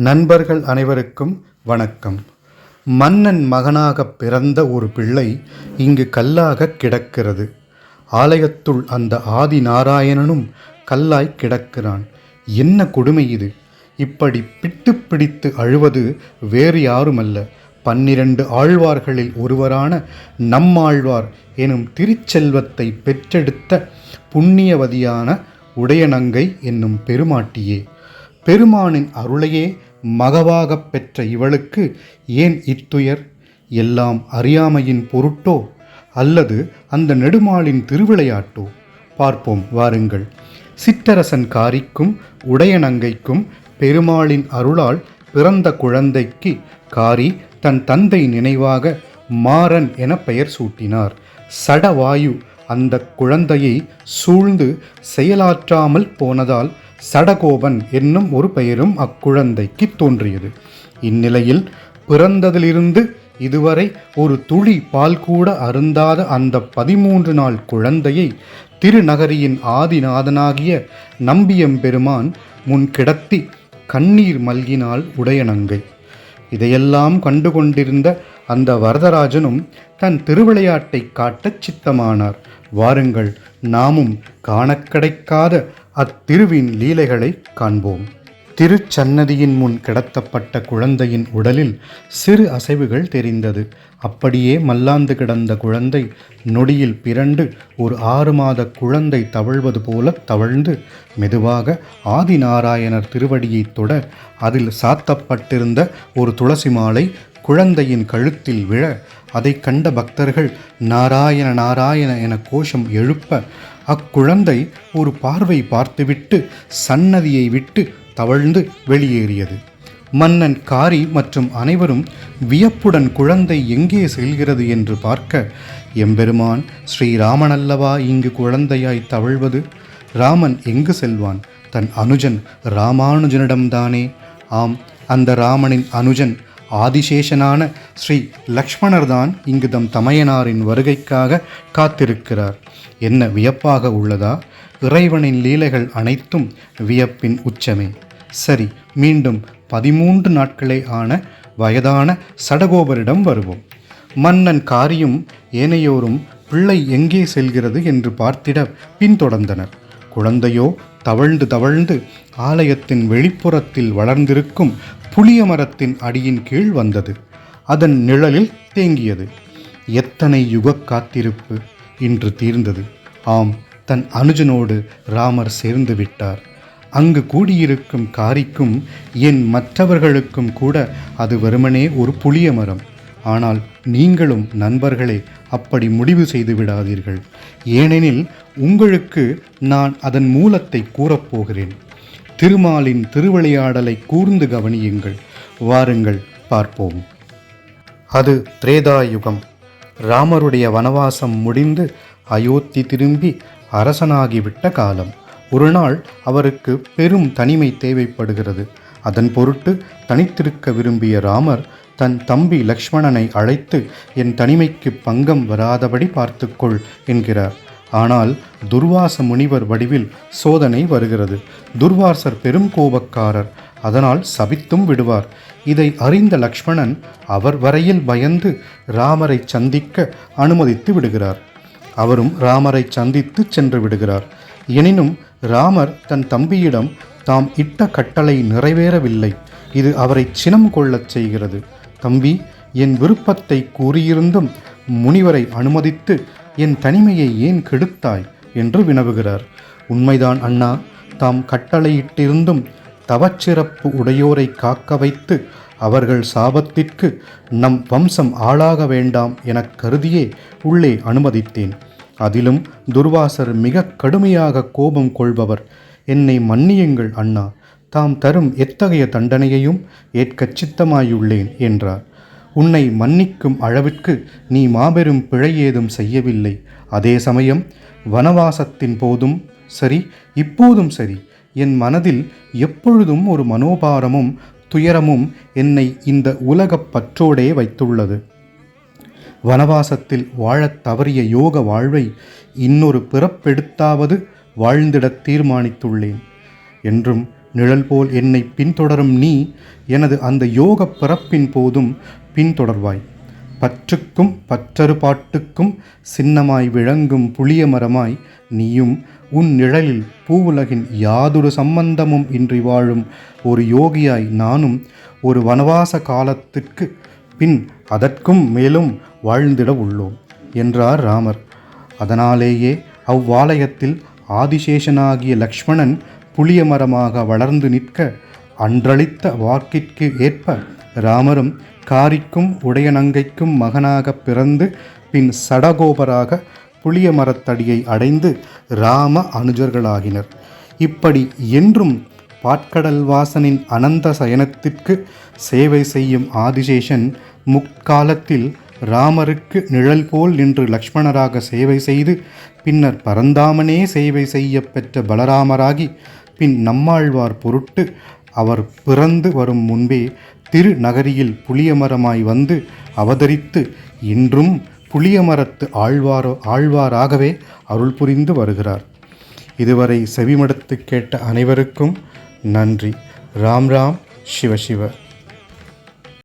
நண்பர்கள் அனைவருக்கும் வணக்கம். மன்னன் மகனாகப் பிறந்த ஒரு பிள்ளை இங்கு கல்லாக கிடக்கிறது. ஆலயத்துள் அந்த ஆதி நாராயணனும் கல்லாய் கிடக்கிறான். என்ன கொடுமை இது? இப்படி பிட்டு பிடித்து அழுவது வேறு யாருமல்ல. பன்னிரண்டு ஆழ்வார்களில் ஒருவரான நம்மாழ்வார் எனும் திருச்செல்வத்தை பெற்றெடுத்த புண்ணியவதியான உடையநங்கை என்னும் பெருமாட்டியே. பெருமானின் அருளையே மகவாகப் பெற்ற இவளுக்கு ஏன் இத்துயர்? எல்லாம் அறியாமையின் பொருட்டோ? அல்லது அந்த நெடுமாளின் திருவிளையாட்டோ? பார்ப்போம் வாருங்கள். சிற்றரசன் காரிக்கும் உடையநங்கைக்கும் பெருமாளின் அருளால் பிறந்த குழந்தைக்கு காரி தன் தந்தை நினைவாக மாறன் என பெயர் சூட்டினார். சடவாயு அந்த குழந்தையை சூழ்ந்து செயலாற்றாமல் போனதால் சடகோபன் என்னும் ஒரு பெயரும் அக்குழந்தைக்கு தோன்றியது. இந்நிலையில் பிறந்ததிலிருந்து இதுவரை ஒரு துளி பால் கூட அருந்தாத அந்த பதிமூன்று நாள் குழந்தையை திருநகரியின் ஆதிநாதனாகிய நம்பியம்பெருமான் முன் கிடத்தி கண்ணீர் மல்கினாள் உடையநங்கை இதையெல்லாம் கண்டு கொண்டிருந்த அந்த வரதராஜனும் தன் திருவிளையாட்டை காட்டச் சித்தமானார். வாருங்கள் நாமும் காண கிடைக்காத அத்திருவின் லீலைகளை காண்போம். திருச்சன்னதியின் முன் கிடத்தப்பட்ட குழந்தையின் உடலில் சிறு அசைவுகள் தெரிந்தது. அப்படியே மல்லாந்து கிடந்த குழந்தை நொடியில் பிறண்டு ஒரு ஆறு மாத குழந்தை தவழ்வது போல தவழ்ந்து மெதுவாக ஆதிநாராயணர் திருவடியைத் தொட அதில் சாத்தப்பட்டிருந்த ஒரு துளசி மாலை குழந்தையின் கழுத்தில் விழ அதை கண்ட பக்தர்கள் நாராயண நாராயண என கோஷம் எழுப்ப அக்குழந்தை ஒரு பார்வை பார்த்துவிட்டு சன்னதியை விட்டு தவழ்ந்து வெளியேறியது. மன்னன் காரி மற்றும் அனைவரும் வியப்புடன் குழந்தை எங்கே செல்கிறது என்று பார்க்க எம்பெருமான் ஸ்ரீராமனல்லவா இங்கு குழந்தையாய் தவழ்வது? ராமன் எங்கு செல்வான்? தன் அனுஜன் ராமானுஜனிடம்தானே? ஆம் அந்த ராமனின் அனுஜன் ஆதிசேஷனான ஸ்ரீ லக்ஷ்மணர்தான் இங்கு தம் தமையனாரின் வருகைக்காக காத்திருக்கிறார். என்ன வியப்பாக உள்ளதா? இறைவனின் லீலைகள் அனைத்தும் வியப்பின் உச்சமே. சரி மீண்டும் பதிமூன்று நாட்களே ஆன வயதான சடகோபரிடம் வருவோம். மன்னன் காரியும் ஏனையோரும் பிள்ளை எங்கே செல்கிறது என்று பார்த்திட பின்தொடர்ந்தனர். குழந்தையோ தவழ்ந்து தவழ்ந்து ஆலயத்தின் வெளிப்புறத்தில் வளர்ந்திருக்கும் புளிய மரத்தின் அடியின் கீழ் வந்தது. அதன் நிழலில் தேங்கியது. எத்தனை யுக காத்திருப்பு இன்று தீர்ந்தது. ஆம் தன் அனுஜனோடு ராமர் சேர்ந்து விட்டார். அங்கு கூடியிருக்கும் காரிக்கும் என் மற்றவர்களுக்கும் கூட அது வெறுமனே ஒரு புளிய மரம். ஆனால் நீங்களும் நண்பர்களே அப்படி முடிவு செய்து விடாதீர்கள். ஏனெனில் உங்களுக்கு நான் அதன் மூலத்தை கூறப்போகிறேன் திருமாலின் திருவிளையாடலை கூர்ந்து கவனியுங்கள். வாருங்கள் பார்ப்போம். அது திரேதாயுகம். ராமருடைய வனவாசம் முடிந்து அயோத்தி திரும்பி அரசனாகிவிட்ட காலம். ஒரு நாள் அவருக்கு பெரும் தனிமை தேவைப்படுகிறது. அதன் பொருட்டு தனித்திருக்க விரும்பிய ராமர் தன் தம்பி லக்ஷ்மணனை அழைத்து என் தனிமைக்கு பங்கம் வராதபடி பார்த்துக்கொள் என்கிறார். ஆனால் துர்வாச முனிவர் வடிவில் சோதனை வருகிறது. துர்வாசர் பெரும் கோபக்காரர் அதனால் சபித்தும் விடுவார். இதை அறிந்த லக்ஷ்மணன் அவர் வரையில் பயந்து ராமரை சந்திக்க அனுமதித்து விடுகிறார். அவரும் ராமரை சந்தித்து சென்று விடுகிறார். எனினும் ராமர் தன் தம்பியிடம் தாம் இட்ட கட்டளை நிறைவேறவில்லை. இது அவரை சினம் கொள்ளச் செய்கிறது. தம்பி என் விருப்பத்தை கூறியிருந்தும் முனிவரை அனுமதித்து என் தனிமையை ஏன் கெடுத்தாய் என்று வினவுகிறார். உண்மைதான் அண்ணா தாம் கட்டளையிட்டிருந்தும் தவச்சிறப்பு உடையோரை காக்க வைத்து அவர்கள் சாபத்திற்கு நம் வம்சம் ஆளாக வேண்டாம் எனக் கருதியே உள்ளே அனுமதித்தேன். அதிலும் துர்வாசர் மிக கடுமையாக கோபம் கொள்பவர். என்னை மன்னியுங்கள் அண்ணா. தாம் தரும் எத்தகைய தண்டனையையும் ஏற்கச் சித்தமாயுள்ளேன் என்றார். உன்னை மன்னிக்கும் அளவிற்கு நீ மாபெரும் பிழை ஏதும் செய்யவில்லை. அதே சமயம் வனவாசத்தின் போதும் சரி இப்போதும் சரி. என் மனதில் எப்பொழுதும் ஒரு மனோபாரமும் துயரமும் என்னை இந்த உலகப் பற்றோடே வைத்துள்ளது. வனவாசத்தில் வாழத் தவறிய யோக வாழ்வை இன்னொரு பிறப்பெடுத்தாவது வாழ்ந்திடத் தீர்மானித்துள்ளேன் என்றும் நிழல் போல் என்னை பின்தொடரும் நீ எனது அந்த யோக பிறப்பின் போதும் பின்தொடர்வாய். பற்றுக்கும் பற்றறு பாட்டுக்கும் சின்னமாய் விளங்கும் புளிய மரமாய் நீயும் உன் நிழலில் பூவுலகின் யாதொரு சம்பந்தமும் இன்றி வாழும் ஒரு யோகியாய் நானும் ஒரு வனவாச காலத்திற்கு பின் அதற்கும் மேலும் வாழ்ந்திட உள்ளோம் என்றார் ராமர். அதனாலேயே அவ்வாலயத்தில் ஆதிசேஷனாகிய லக்ஷ்மணன் புளிய மரமாக வளர்ந்து நிற்க அன்றளித்த வாக்கிற்கு ஏற்ப ராமரும் காரிக்கும் உடையநங்கைக்கும் மகனாக பிறந்து பின் சடகோபராக புளிய மரத்தடியை அடைந்து ராம அனுஜர்களாகினர். இப்படி என்றும் பாட்கடல் வாசனின் அனந்த சயனத்திற்கு சேவை செய்யும் ஆதிசேஷன் முக்காலத்தில் ராமருக்கு நிழல் போல் நின்று லக்ஷ்மணராக சேவை செய்து பின்னர் பரந்தாமனே சேவை செய்ய பெற்ற பலராமராகி பின் நம்மாழ்வார் பொருட்டு அவர் பிறந்து வரும் முன்பே திருநகரியில் புளியமரமாய் வந்து அவதரித்து இன்றும் புளியமரத்து ஆழ்வாரோ ஆழ்வாராகவே அருள் புரிந்து வருகிறார். இதுவரை செவிமடுத்து கேட்ட அனைவருக்கும் நன்றி. ராம் ராம் சிவ சிவ.